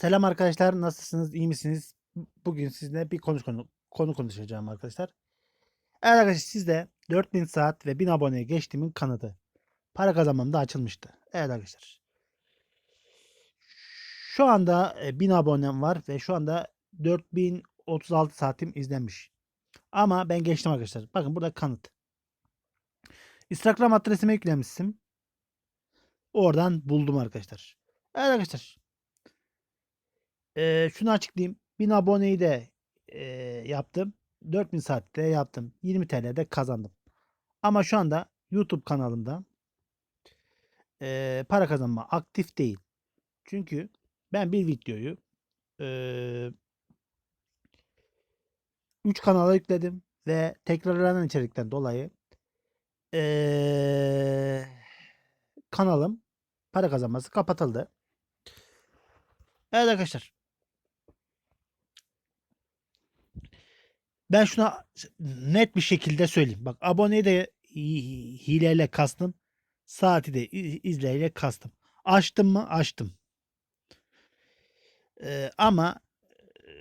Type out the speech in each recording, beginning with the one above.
Selam arkadaşlar, nasılsınız, iyi misiniz? Bugün sizinle bir konu konu, konu konuşacağım arkadaşlar. Evet arkadaşlar sizde 4000 saat ve 1000 aboneye geçtiğimin kanıtı. Para kazanmam da açılmıştı. Evet arkadaşlar. Şu anda e, 1000 abonem var ve şu anda 4036 saatim izlenmiş. Ama ben geçtim arkadaşlar. Bakın burada kanıt. Instagram adresime yüklemişsim. Oradan buldum arkadaşlar. Evet arkadaşlar. Ee, şunu açıklayayım. 1000 aboneyi de e, yaptım. 4000 saatte yaptım. 20 TL'de kazandım. Ama şu anda YouTube kanalımda e, para kazanma aktif değil. Çünkü ben bir videoyu 3 kanala yükledim ve tekrarlanan içerikten dolayı e, kanalım para kazanması kapatıldı. Evet arkadaşlar. Ben şuna net bir şekilde söyleyeyim. Bak aboneyi de hi- hileyle kastım. Saati de izleyle kastım. Açtım mı? Açtım. Ee, ama e,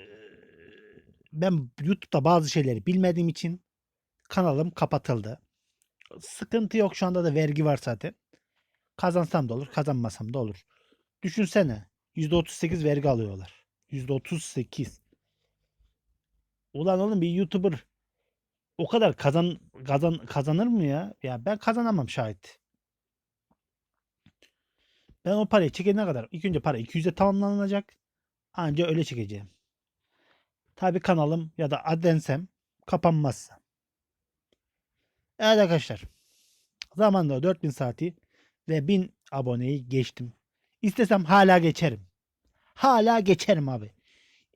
ben YouTube'da bazı şeyleri bilmediğim için kanalım kapatıldı. Sıkıntı yok. Şu anda da vergi var zaten. Kazansam da olur, kazanmasam da olur. Düşünsene. %38 vergi alıyorlar. %38. Ulan oğlum bir YouTuber o kadar kazan kazan kazanır mı ya? Ya ben kazanamam şahit. Ben o parayı çekene kadar ilk önce para 200'e tamamlanacak. Anca öyle çekeceğim. Tabi kanalım ya da adensem kapanmazsa. Evet arkadaşlar. Zamanında 4000 saati ve 1000 aboneyi geçtim. İstesem hala geçerim. Hala geçerim abi.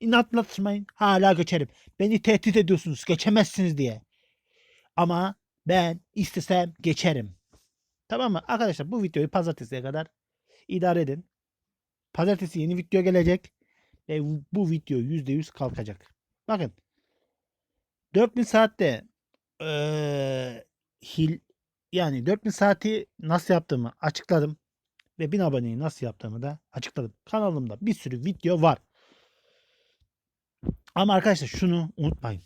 İnatlatmayın. Hala geçerim. Beni tehdit ediyorsunuz. Geçemezsiniz diye. Ama ben istesem geçerim. Tamam mı? Arkadaşlar bu videoyu pazartesiye kadar idare edin. Pazartesi yeni video gelecek. Ve bu video %100 kalkacak. Bakın. 4000 saatte eee, hil yani 4000 saati nasıl yaptığımı açıkladım. Ve 1000 aboneyi nasıl yaptığımı da açıkladım. Kanalımda bir sürü video var. Ama arkadaşlar şunu unutmayın.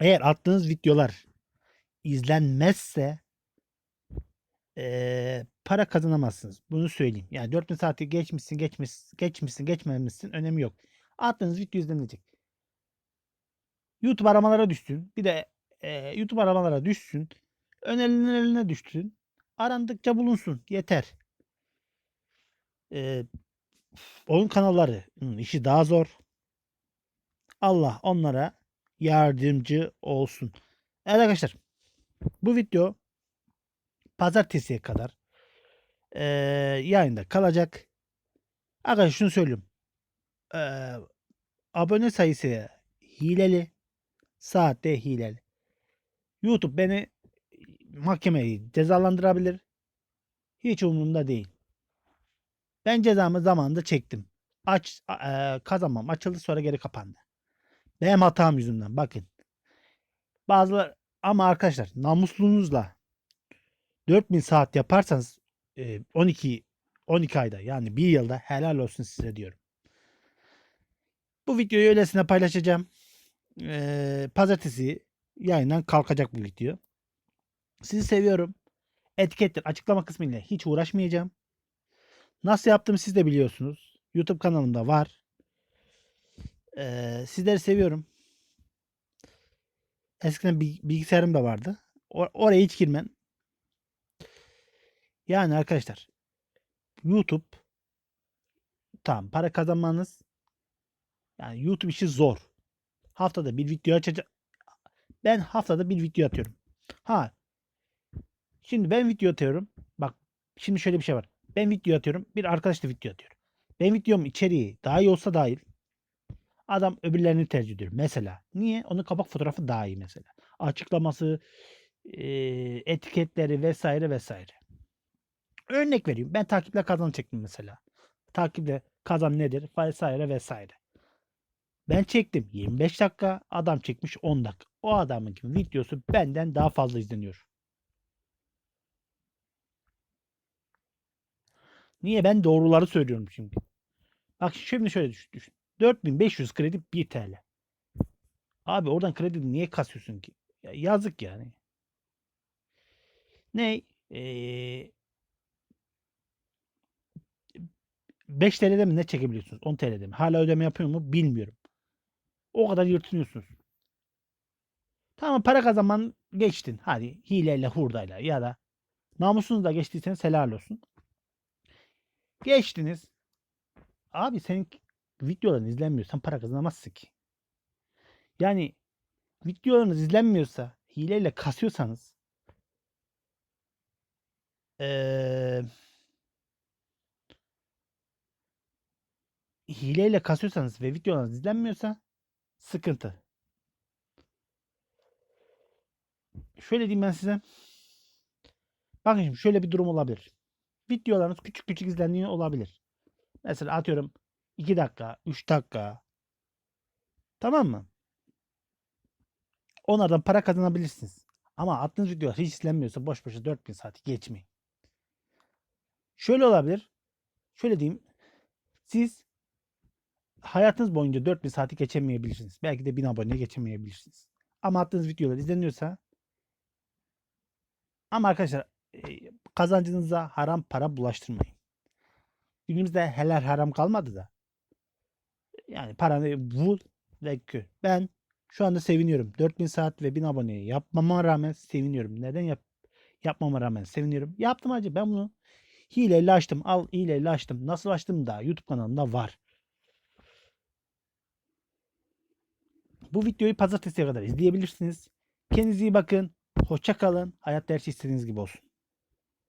Eğer attığınız videolar izlenmezse eee, para kazanamazsınız. Bunu söyleyeyim. Yani 4000 saati geçmişsin, geçmiş, geçmişsin, geçmemişsin önemi yok. Attığınız video izlenecek. YouTube aramalara düşsün. Bir de eee, YouTube aramalara düşsün. Önerilerine düşsün. Arandıkça bulunsun. Yeter. Eee oyun kanalları işi daha zor. Allah onlara yardımcı olsun. Evet arkadaşlar. Bu video pazartesiye kadar eee, yayında kalacak. Arkadaşlar şunu söyleyeyim. Eee, abone sayısı hileli. Saatte hileli. YouTube beni mahkemeyi cezalandırabilir. Hiç umurumda değil. Ben cezamı zamanında çektim. Aç eee, kazanmam açıldı sonra geri kapandı. Benim hatam yüzünden bakın. Bazıları ama arkadaşlar namusluğunuzla 4000 saat yaparsanız e, 12 12 ayda yani bir yılda helal olsun size diyorum. Bu videoyu öylesine paylaşacağım. Eee, pazartesi yayından kalkacak bu video. Sizi seviyorum. Etiketler açıklama kısmıyla hiç uğraşmayacağım. Nasıl yaptığımı siz de biliyorsunuz. YouTube kanalımda var. Eee, sizleri seviyorum. Eskiden bi- bilgisayarım da vardı. O- oraya hiç girmem. Yani arkadaşlar YouTube tamam para kazanmanız yani YouTube işi zor. Haftada bir video açacak. Ben haftada bir video atıyorum. Ha. Şimdi ben video atıyorum. Bak şimdi şöyle bir şey var. Ben video atıyorum. Bir arkadaş da video atıyor. Ben videom içeriği daha iyi olsa dahil adam öbürlerini tercih ediyor. Mesela. Niye? Onun kapak fotoğrafı daha iyi mesela. Açıklaması, etiketleri vesaire vesaire. Örnek vereyim. Ben takiple kazan çektim mesela. Takiple kazan nedir? Vesaire vesaire. Ben çektim 25 dakika. Adam çekmiş 10 dakika. O adamın videosu benden daha fazla izleniyor. Niye? Ben doğruları söylüyorum çünkü. Bak şimdi şöyle düşün. düşün. 4500 kredi 1 TL. Abi oradan kredi niye kasıyorsun ki? Ya yazık yani. Ne? Ee, 5 TL'de mi ne çekebiliyorsunuz? 10 TL'de mi? Hala ödeme yapıyor mu? Bilmiyorum. O kadar yırtınıyorsunuz. Tamam para kazanman geçtin. Hadi hileyle hurdayla ya da namusunuzla geçtiyseniz helal olsun. Geçtiniz. Abi senin videoların izlenmiyor. Sen para kazanamazsın ki. Yani videolarınız izlenmiyorsa hileyle kasıyorsanız eee hileyle kasıyorsanız ve videolarınız izlenmiyorsa sıkıntı. Şöyle diyeyim ben size. Bakın şimdi şöyle bir durum olabilir. Videolarınız küçük küçük izleniyor olabilir. Mesela atıyorum 2 dakika, 3 dakika. Tamam mı? Onlardan para kazanabilirsiniz. Ama attığınız videolar hiç izlenmiyorsa boş boşa 4000 saati geçmeyin. Şöyle olabilir. Şöyle diyeyim. Siz hayatınız boyunca 4000 saati geçemeyebilirsiniz. Belki de 1000 aboneye geçemeyebilirsiniz. Ama attığınız videolar izleniyorsa ama arkadaşlar e, kazancınıza haram para bulaştırmayın. Günümüzde helal haram kalmadı da. Yani paranı bul ve gör. Ben şu anda seviniyorum. 4000 saat ve 1000 aboneye yapmama rağmen seviniyorum. Neden yap yapmama rağmen seviniyorum? Yaptım acı. Ben bunu hileyle açtım. Al hileyle açtım. Nasıl açtım da YouTube kanalımda var. Bu videoyu pazartesiye kadar izleyebilirsiniz. Kendinize iyi bakın. Hoşça kalın. Hayatta her şey istediğiniz gibi olsun.